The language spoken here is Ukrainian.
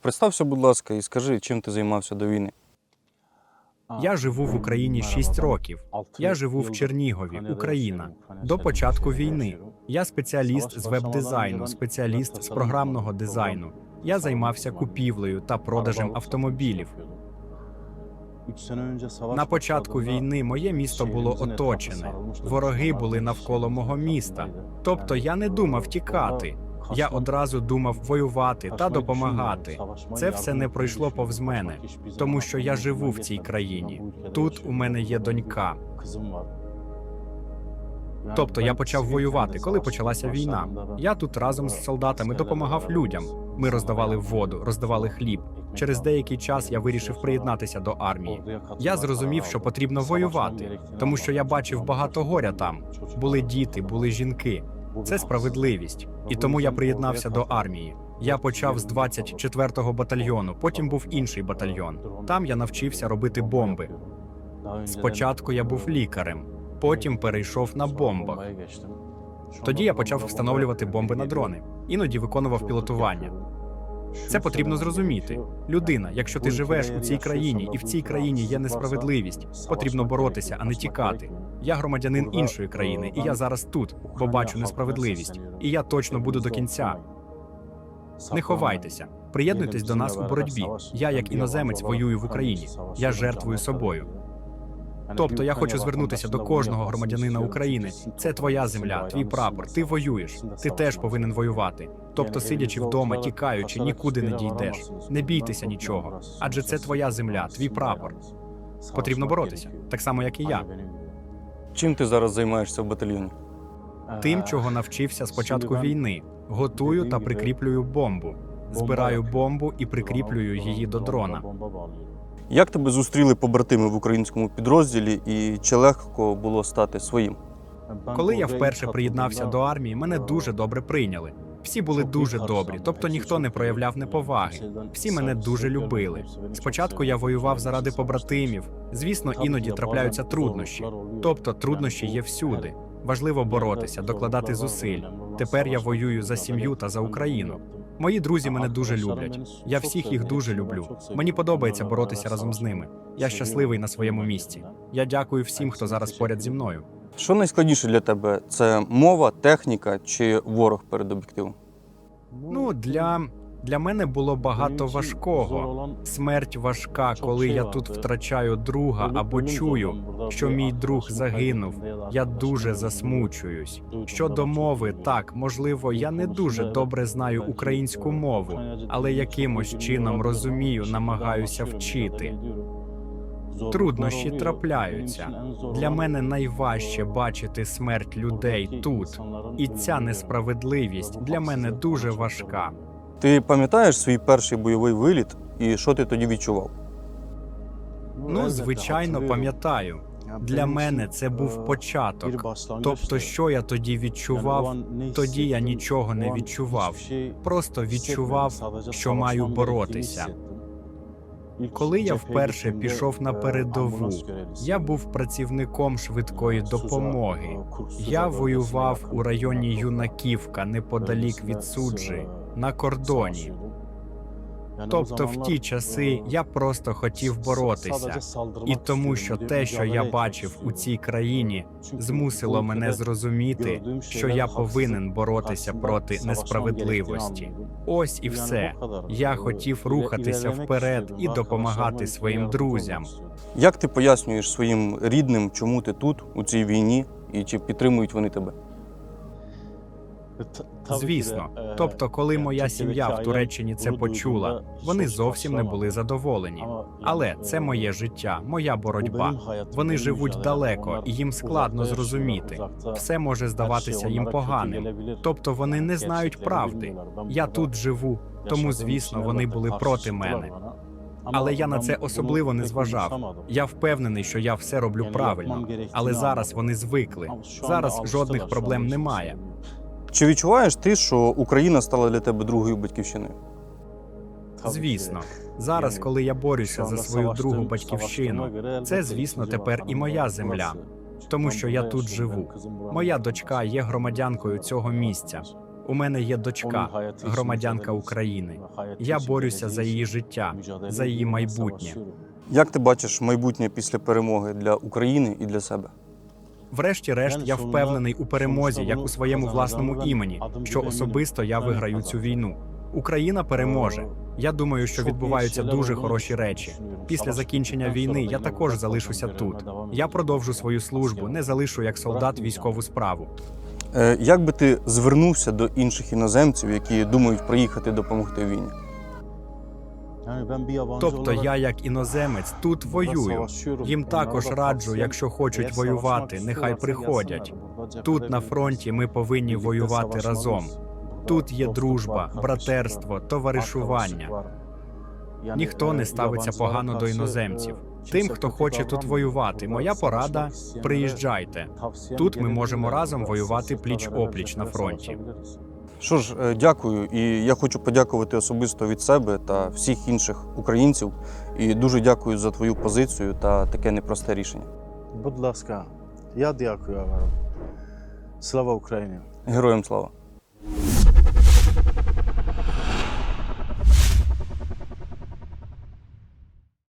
Представся, будь ласка, і скажи, чим ти займався до війни. Я живу в Україні 6 років. Я живу в Чернігові, Україна, до початку війни. Я спеціаліст з веб-дизайну, спеціаліст з програмного дизайну. Я займався купівлею та продажем автомобілів. На початку війни моє місто було оточене. Вороги були навколо мого міста. Тобто я не думав тікати. Я одразу думав воювати та допомагати. Це все не пройшло повз мене, тому що я живу в цій країні. Тут у мене є донька. Тобто я почав воювати, коли почалася війна. Я тут разом з солдатами допомагав людям. Ми роздавали воду, роздавали хліб. Через деякий час я вирішив приєднатися до армії. Я зрозумів, що потрібно воювати, тому що я бачив багато горя там. Були діти, були жінки. Це справедливість, і тому я приєднався до армії. Я почав з 24-го батальйону, потім був інший батальйон. Там я навчився робити бомби. Спочатку я був лікарем, потім перейшов на бомбах. Тоді я почав встановлювати бомби на дрони, іноді виконував пілотування. Це потрібно зрозуміти. Людина, якщо ти живеш у цій країні і в цій країні є несправедливість, потрібно боротися, а не тікати. Я громадянин іншої країни, і я зараз тут, бо бачу несправедливість, і я точно буду до кінця. Не ховайтеся, приєднуйтесь до нас у боротьбі. Я, як іноземець, воюю в Україні. Я жертвую собою. Тобто я хочу звернутися до кожного громадянина України. Це твоя земля, твій прапор. Ти воюєш. Ти теж повинен воювати. Тобто, сидячи вдома, тікаючи, нікуди не дійдеш. Не бійтеся нічого, адже це твоя земля, твій прапор. Потрібно боротися, так само як і я. Чим ти зараз займаєшся в батальйоні? Тим, чого навчився з початку війни, готую та прикріплюю бомбу. Збираю бомбу і прикріплюю її до дрона. Як тебе зустріли побратими в українському підрозділі, і чи легко було стати своїм? Коли я вперше приєднався до армії, мене дуже добре прийняли. Всі були дуже добрі, тобто ніхто не проявляв неповаги. Всі мене дуже любили. Спочатку я воював заради побратимів. Звісно, іноді трапляються труднощі. Тобто труднощі є всюди. Важливо боротися, докладати зусиль. Тепер я воюю за сім'ю та за Україну. Мої друзі мене дуже люблять. Я всіх їх дуже люблю. Мені подобається боротися разом з ними. Я щасливий на своєму місці. Я дякую всім, хто зараз поряд зі мною. Що найскладніше для тебе? Це мова, техніка чи ворог перед об'єктивом? Ну, для, для мене було багато важкого. Смерть важка, коли я тут втрачаю друга або чую, що мій друг загинув. Я дуже засмучуюсь. Щодо мови, так можливо, я не дуже добре знаю українську мову, але якимось чином розумію, намагаюся вчити. Труднощі трапляються. Для мене найважче бачити смерть людей тут, і ця несправедливість для мене дуже важка. Ти пам'ятаєш свій перший бойовий виліт і що ти тоді відчував? Ну, звичайно, пам'ятаю. Для мене це був початок. Тобто, що я тоді відчував, тоді я нічого не відчував. Просто відчував, що маю боротися. Коли я вперше пішов на передову, я був працівником швидкої допомоги. Я воював у районі Юнаківка неподалік від суджі на кордоні. Тобто, в ті часи я просто хотів боротися, і тому, що те, що я бачив у цій країні, змусило мене зрозуміти, що я повинен боротися проти несправедливості. Ось і все. Я хотів рухатися вперед і допомагати своїм друзям. Як ти пояснюєш своїм рідним, чому ти тут, у цій війні, і чи підтримують вони тебе? Звісно, тобто, коли моя сім'я в Туреччині це почула, вони зовсім не були задоволені. Але це моє життя, моя боротьба. Вони живуть далеко, і їм складно зрозуміти. Все може здаватися їм поганим. Тобто вони не знають правди. Я тут живу, тому звісно вони були проти мене. Але я на це особливо не зважав. Я впевнений, що я все роблю правильно. Але зараз вони звикли. Зараз жодних проблем немає. Чи відчуваєш ти, що Україна стала для тебе другою батьківщиною? Звісно, зараз, коли я борюся за свою другу батьківщину, це, звісно, тепер і моя земля, тому що я тут живу. Моя дочка є громадянкою цього місця. У мене є дочка, громадянка України. Я борюся за її життя, за її майбутнє. Як ти бачиш майбутнє після перемоги для України і для себе? Врешті-решт, я впевнений у перемозі, як у своєму власному імені, що особисто я виграю цю війну. Україна переможе. Я думаю, що відбуваються дуже хороші речі. Після закінчення війни я також залишуся тут. Я продовжу свою службу, не залишу як солдат військову справу. Е, Як би ти звернувся до інших іноземців, які думають приїхати допомогти війні? Тобто я, як іноземець, тут воюю. Їм також раджу, якщо хочуть воювати, нехай приходять. Тут на фронті ми повинні воювати разом. Тут є дружба, братерство, товаришування. Ніхто не ставиться погано до іноземців. Тим, хто хоче тут воювати, моя порада приїжджайте. Тут ми можемо разом воювати пліч-опліч на фронті. Що ж, е, дякую, і я хочу подякувати особисто від себе та всіх інших українців. І дуже дякую за твою позицію та таке непросте рішення. Будь ласка, я дякую Аваро. Слава Україні! Героям слава!